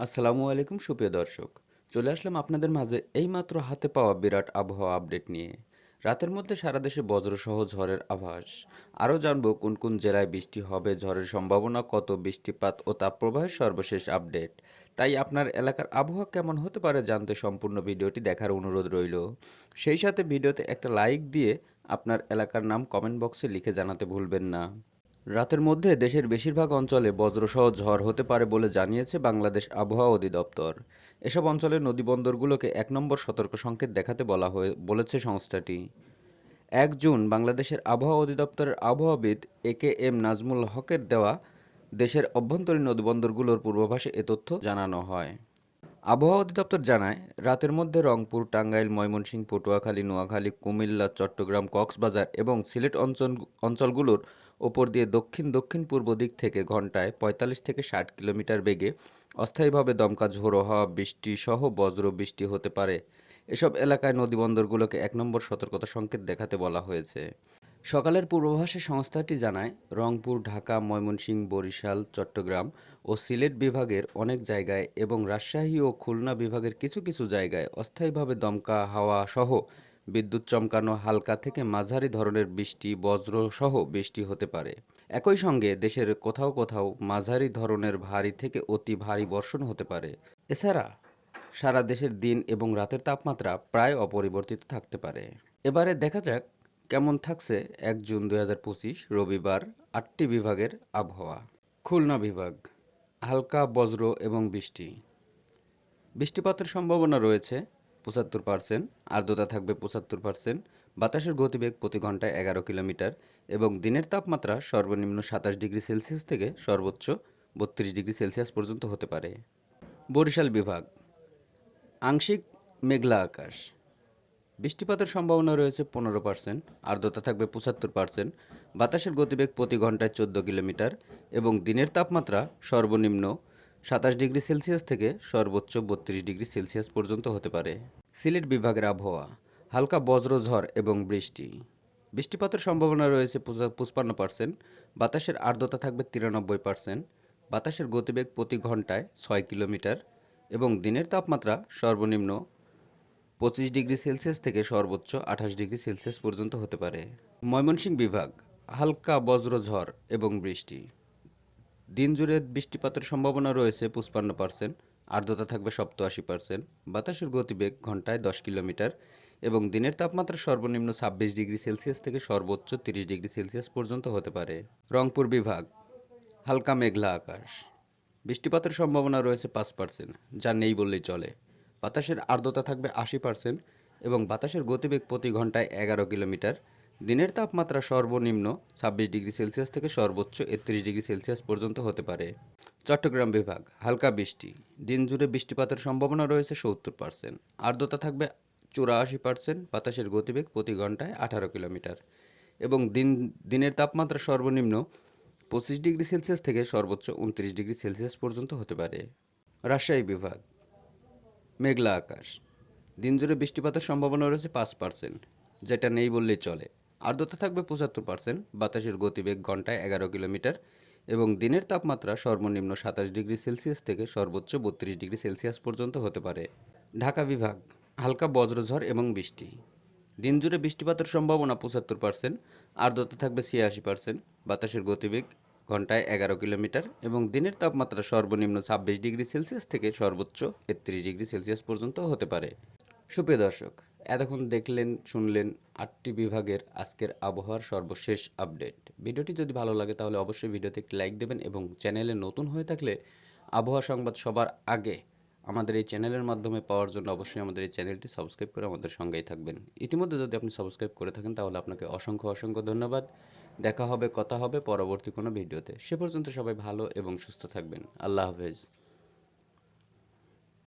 আসসালামু আলাইকুম, সুপ্রিয় দর্শক। চলে আসলাম আপনাদের মাঝে এইমাত্র হাতে পাওয়া বিরাট আবহাওয়া আপডেট নিয়ে। রাতের মধ্যে সারা দেশে বজ্রসহ ঝড়ের আভাস। আরও জানব কোন কোন জেলায় বৃষ্টি হবে, ঝড়ের সম্ভাবনা কত, বৃষ্টিপাত ও তাপপ্রবাহের সর্বশেষ আপডেট। তাই আপনার এলাকার আবহাওয়া কেমন হতে পারে জানতে সম্পূর্ণ ভিডিওটি দেখার অনুরোধ রইল। সেই সাথে ভিডিওতে একটা লাইক দিয়ে আপনার এলাকার নাম কমেন্ট বক্সে লিখে জানাতে ভুলবেন না। রাতের মধ্যে দেশের বেশিরভাগ অঞ্চলে বজ্রসহ ঝড় হতে পারে বলে জানিয়েছে বাংলাদেশ আবহাওয়া অধিদপ্তর। এসব অঞ্চলের নদীবন্দরগুলোকে এক নম্বর সতর্ক সংকেত দেখাতে বলা হয়ে বলেছে সংস্থাটি। এক জুন বাংলাদেশের আবহাওয়া অধিদপ্তরের আবহাওয়াবিদ এ কে এম নাজমুল হকের দেওয়া দেশের অভ্যন্তরীণ নদীবন্দরগুলোর পূর্বাভাসে এ তথ্য জানানো হয়। আবহাওয়া অধিদপ্তর জানায়, রাতের মধ্যে রংপুর, টাঙ্গাইল, ময়মনসিংহ, পটুয়াখালী, নোয়াখালী, কুমিল্লা, চট্টগ্রাম, কক্সবাজার এবং সিলেট অঞ্চল, অঞ্চলগুলোর ওপর দিয়ে দক্ষিণ দক্ষিণ পূর্ব দিক থেকে ঘন্টায় পঁয়তাল্লিশ থেকে ষাট কিলোমিটার বেগে অস্থায়ীভাবে দমকা ঝোড়ো হওয়া, বৃষ্টি সহ বজ্র বৃষ্টি হতে পারে। এসব এলাকায় নদীবন্দরগুলোকে এক নম্বর সতর্কতা সংকেত দেখাতে বলা হয়েছে। সকালের পূর্বাভাসে সংস্থাটি জানায়, রংপুর, ঢাকা, ময়মনসিংহ, বরিশাল, চট্টগ্রাম ও সিলেট বিভাগের অনেক জায়গায় এবং রাজশাহী ও খুলনা বিভাগের কিছু কিছু জায়গায় অস্থায়ীভাবে দমকা হাওয়া সহ বিদ্যুৎ চমকানো হালকা থেকে মাঝারি ধরনের বৃষ্টি, বজ্র সহ বৃষ্টি হতে পারে। একই সঙ্গে দেশের কোথাও কোথাও মাঝারি ধরনের ভারী থেকে অতি ভারী বর্ষণ হতে পারে। এছাড়া সারা দেশের দিন এবং রাতের তাপমাত্রা প্রায় অপরিবর্তিত থাকতে পারে। এবারে দেখা যাক কেমন থাকছে এক জুন দুই হাজার পঁচিশ রবিবার আটটি বিভাগের আবহাওয়া? খুলনা বিভাগ, হালকা বজ্র এবং বৃষ্টি। বৃষ্টিপাতের সম্ভাবনা রয়েছে, পঁচাত্তর পার্সেন্ট আর্দ্রতা থাকবে পঁচাত্তর পার্সেন্ট বাতাসের গতিবেগ প্রতি ঘন্টায় এগারো কিলোমিটার এবং দিনের তাপমাত্রা সর্বনিম্ন সাতাশ ডিগ্রি সেলসিয়াস থেকে সর্বোচ্চ বত্রিশ ডিগ্রি সেলসিয়াস পর্যন্ত হতে পারে। বরিশাল বিভাগ, আংশিক মেঘলা আকাশ। বৃষ্টিপাতের সম্ভাবনা রয়েছে পনেরো পার্সেন্ট আর্দ্রতা থাকবে পঁচাত্তর পার্সেন্ট বাতাসের গতিবেগ প্রতি ঘন্টায় চোদ্দ কিলোমিটার এবং দিনের তাপমাত্রা সর্বনিম্ন সাতাশ ডিগ্রি সেলসিয়াস থেকে সর্বোচ্চ বত্রিশ ডিগ্রি সেলসিয়াস পর্যন্ত হতে পারে। সিলেট বিভাগের আবহাওয়া, হালকা বজ্রঝড় এবং বৃষ্টি। বৃষ্টিপাতের সম্ভাবনা রয়েছে পঁচপান্ন পার্সেন্ট বাতাসের আর্দ্রতা থাকবে তিরানব্বই পার্সেন্ট বাতাসের গতিবেগ প্রতি ঘন্টায় ছয় কিলোমিটার এবং দিনের তাপমাত্রা সর্বনিম্ন পঁচিশ ডিগ্রি সেলসিয়াস থেকে সর্বোচ্চ আঠাশ ডিগ্রি সেলসিয়াস পর্যন্ত হতে পারে। ময়মনসিংহ বিভাগ, হালকা বজ্রঝড় এবং বৃষ্টি। দিন জুড়ে বৃষ্টিপাতের সম্ভাবনা রয়েছে পঁচপান্ন পার্সেন্ট আর্দ্রতা থাকবে সপ্তআশি পার্সেন্ট বাতাসের গতিবেগ ঘন্টায় দশ কিলোমিটার এবং দিনের তাপমাত্রা সর্বনিম্ন ছাব্বিশ ডিগ্রি সেলসিয়াস থেকে সর্বোচ্চ তিরিশ ডিগ্রি সেলসিয়াস পর্যন্ত হতে পারে। রংপুর বিভাগ, হালকা মেঘলা আকাশ। বৃষ্টিপাতের সম্ভাবনা রয়েছে পাঁচ পার্সেন্ট যা নেই বললেই চলে। বাতাসের আর্দ্রতা থাকবে আশি পার্সেন্ট এবং বাতাসের গতিবেগ প্রতি ঘন্টায় এগারো কিলোমিটার। দিনের তাপমাত্রা সর্বনিম্ন ছাব্বিশ ডিগ্রি সেলসিয়াস থেকে সর্বোচ্চ একত্রিশ ডিগ্রি সেলসিয়াস পর্যন্ত হতে পারে। চট্টগ্রাম বিভাগ, হালকা বৃষ্টি। দিন জুড়ে বৃষ্টিপাতের সম্ভাবনা রয়েছে সত্তর পার্সেন্ট আর্দ্রতা থাকবে চুরাশি পার্সেন্ট বাতাসের গতিবেগ প্রতি ঘন্টায় আঠারো কিলোমিটার। এবং দিন, দিনের তাপমাত্রা সর্বনিম্ন পঁচিশ ডিগ্রি সেলসিয়াস থেকে সর্বোচ্চ উনত্রিশ ডিগ্রি সেলসিয়াস পর্যন্ত হতে পারে। রাজশাহী বিভাগ মেঘলা আকাশ। দিন জুড়ে বৃষ্টিপাতের সম্ভাবনা রয়েছে পাঁচ পার্সেন্ট, যেটা নেই বললেই চলে। আর্দ্রতা থাকবে পঁচাত্তর পার্সেন্ট, বাতাসের গতিবেগ ঘন্টায় এগারো কিলোমিটার এবং দিনের তাপমাত্রা সর্বনিম্ন সাতাশ ডিগ্রি সেলসিয়াস থেকে সর্বোচ্চ বত্রিশ ডিগ্রি সেলসিয়াস পর্যন্ত হতে পারে। ঢাকা বিভাগ, হালকা বজ্রঝড় এবং বৃষ্টি। দিন জুড়ে বৃষ্টিপাতের সম্ভাবনা পঁচাত্তর পার্সেন্ট আর্দ্রতা থাকবে ছিয়াশি পার্সেন্ট, বাতাসের গতিবেগ ঘন্টায় এগারো কিলোমিটার এবং দিনের তাপমাত্রা সর্বনিম্ন ছাব্বিশ ডিগ্রি সেলসিয়াস থেকে সর্বোচ্চ একত্রিশ ডিগ্রি সেলসিয়াস পর্যন্ত হতে পারে। সুপ্রিয় দর্শক, এতক্ষণ দেখলেন, শুনলেন আটটি বিভাগের আজকের আবহাওয়ার সর্বশেষ আপডেট। ভিডিওটি যদি ভালো লাগে তাহলে অবশ্যই ভিডিওতে একটি লাইক দেবেন এবং চ্যানেলে নতুন হয়ে থাকলে আবহাওয়া সংবাদ সবার আগে আমাদের এই চ্যানেলের মাধ্যমে পাওয়ার জন্য অবশ্যই আমাদের এই চ্যানেলটি সাবস্ক্রাইব করে আমাদের সঙ্গেই থাকবেন। ইতিমধ্যে যদি আপনি সাবস্ক্রাইব করে থাকেন তাহলে আপনাকে অসংখ্য অসংখ্য ধন্যবাদ। দেখা হবে, কথা হবে পরবর্তী কোনো ভিডিওতে। সে পর্যন্ত সবাই ভালো এবং সুস্থ থাকবেন। আল্লাহ হাফেজ।